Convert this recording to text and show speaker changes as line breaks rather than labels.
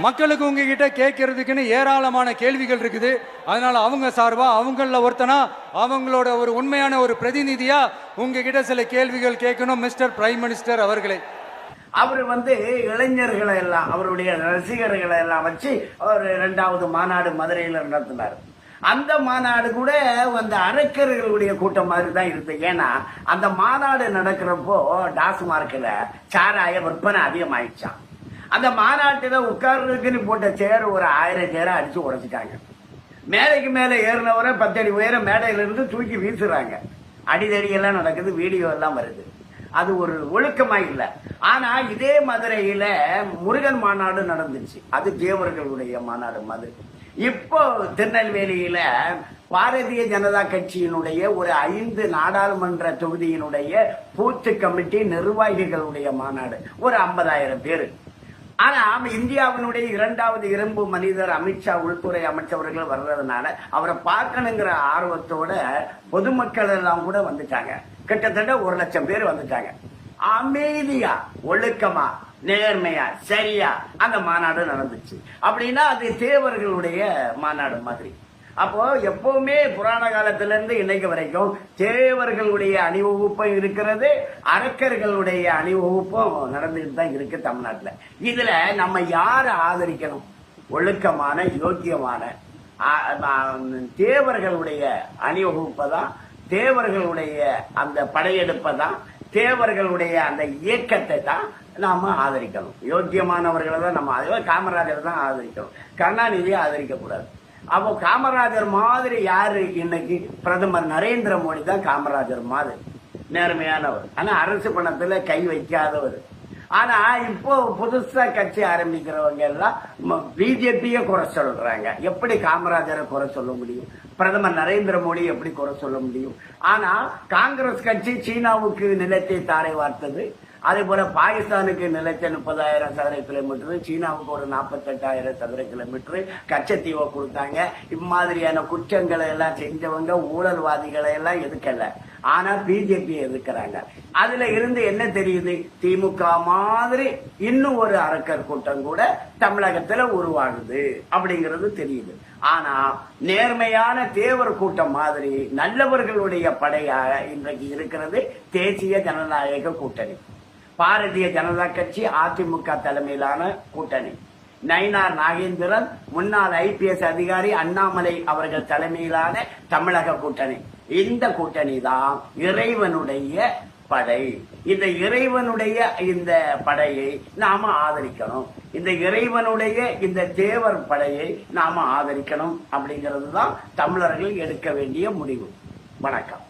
மக்களுக்கு உங்ககிட்ட கேட்கறதுக்குன்னு ஏராளமான கேள்விகள் இருக்குது. அதனால அவங்க சார்பா அவங்கள ஒருத்தனா அவங்களோட ஒரு உண்மையான ஒரு பிரதிநிதியா உங்ககிட்ட சில கேள்விகள் கேட்கணும் மிஸ்டர் பிரைம் மினிஸ்டர் அவர்களை.
அவர் வந்து இளைஞர்களை எல்லாம் அவருடைய ரசிகர்களை எல்லாம் வச்சு அவர் ரெண்டாவது மாநாடு மதுரையில் நடத்தினார். அந்த மாநாடு கூட அந்த அரக்கர்களுடைய கூட்டம் மாதிரி தான் இருந்தது ஏன்னா அந்த மாநாடு நடக்கிறப்போ டாஸ்மார்க்கில் சாராய விற்பனை அதிகமாயிடுச்சான் அந்த மாநாட்டில் உட்கார்றதுக்குன்னு போட்ட சேர் ஒரு ஆயிரம் சேரை அடிச்சு உடச்சிட்டாங்க. மேலைக்கு மேலே ஏறினவரை பத்தடி உயரம் மேடையிலிருந்து தூக்கி வீசுறாங்க. அடிதடியெல்லாம் நடக்குது வீடியோ எல்லாம் வருது. அது ஒரு ஒழுக்கமாக இல்லை. ஆனால் இதே மதுரையில் முருகன் மாநாடு நடந்துச்சு. அது தேவர்களுடைய மாநாடு மாதிரி. இப்போ திருநெல்வேலியில பாரதிய ஜனதா கட்சியினுடைய ஒரு ஐந்து நாடாளுமன்ற தொகுதியினுடைய பூத்து கமிட்டி நிர்வாகிகளுடைய மாநாடு. ஒரு ஐம்பதாயிரம் பேர். ஆனா இந்தியாவினுடைய இரண்டாவது இரும்பு மனிதர் அமித்ஷா உள்துறை அமைச்சவர்கள் வர்றதுனால அவரை பார்க்கணுங்கிற ஆர்வத்தோட பொதுமக்கள் எல்லாம் கூட வந்துட்டாங்க. கிட்டத்தட்ட ஒரு லட்சம் பேர் வந்துட்டாங்க. அமைதியா ஒழுக்கமா நேர்மையா சரியா அந்த மாநாடு நடந்துச்சு. அப்படின்னா அது தேவர்களுடைய மாநாடு மாதிரி. அப்போ எப்பவுமே புராண காலத்திலிருந்து இன்னைக்கு வரைக்கும் தேவர்களுடைய அணிவகுப்பும் இருக்கிறது அரக்கர்களுடைய அணிவகுப்பும் நடந்துகிட்டு தான் இருக்கு தமிழ்நாட்டில். இதுல நம்ம யாரை ஆதரிக்கணும்? ஒழுக்கமான யோக்கியமான தேவர்களுடைய அணிவகுப்பை தான் தேவர்களுடைய அந்த படையெடுப்பை தான் தேவர்களுடைய அந்த இயக்கத்தை தான் நாம ஆதரிக்கணும். யோக்கியமானவர்களை தான் நம்ம காமராஜரை தான் ஆதரிக்கணும். கருணாநிதியை ஆதரிக்க கூடாது அப்போ காமராஜர் மாதிரி யாரு? இன்னைக்கு பிரதமர் நரேந்திர மோடி தான் காமராஜர் மாதிரி. நேர்மையானவர். ஆனா அரசு பணத்துல கை வைக்காதவர். ஆனா இப்போ புதுசா கட்சி ஆரம்பிக்கிறவங்க எல்லாம் பிஜேபியை குறை சொல்றாங்க. எப்படி காமராஜரை குறை சொல்ல முடியும்? பிரதமர் நரேந்திர மோடி எப்படி குறை சொல்ல முடியும்? ஆனா காங்கிரஸ் கட்சி சீனாவுக்கு நிலத்தை தாரை வார்த்தது. அதே போல பாகிஸ்தானுக்கு நிலத்தை முப்பதாயிரம் சதுர கிலோமீட்டர் சீனாவுக்கு ஒரு நாற்பத்தெட்டாயிரம் சதுர கிலோமீட்டர் கச்சத்தீவை கொடுத்தாங்க. இம்மாதிரியான குற்றங்களை எல்லாம் செஞ்சவங்க ஊழல்வாதிகளை எல்லாம் எதுக்கல ஆனா பிஜேபி எதுக்குறாங்க அதுல இருந்து என்ன தெரியுது? திமுக மாதிரி இன்னும் ஒரு அரக்கர் கூட்டம் கூட தமிழகத்துல உருவாகுது அப்படிங்கிறது தெரியுது. ஆனா நேர்மையான தேவர் கூட்டம் மாதிரி நல்லவர்களுடைய படையாக இன்றைக்கு இருக்கிறது தேசிய ஜனநாயக கூட்டணி. பாரதிய ஜனதா கட்சி அதிமுக தலைமையிலான கூட்டணி. நயினார் நாகேந்திரன் முன்னாள் ஐபிஎஸ் அதிகாரி அண்ணாமலை அவர்கள் தலைமையிலான தமிழக கூட்டணி. இந்த கூட்டணி தான் இறைவனுடைய படை. இந்த இறைவனுடைய இந்த படையை நாம ஆதரிக்கணும். இந்த இறைவனுடைய இந்த தேவர் படையை நாம ஆதரிக்கணும் அப்படிங்கிறது தான் தமிழர்கள் எடுக்க வேண்டிய முடிவு. வணக்கம்.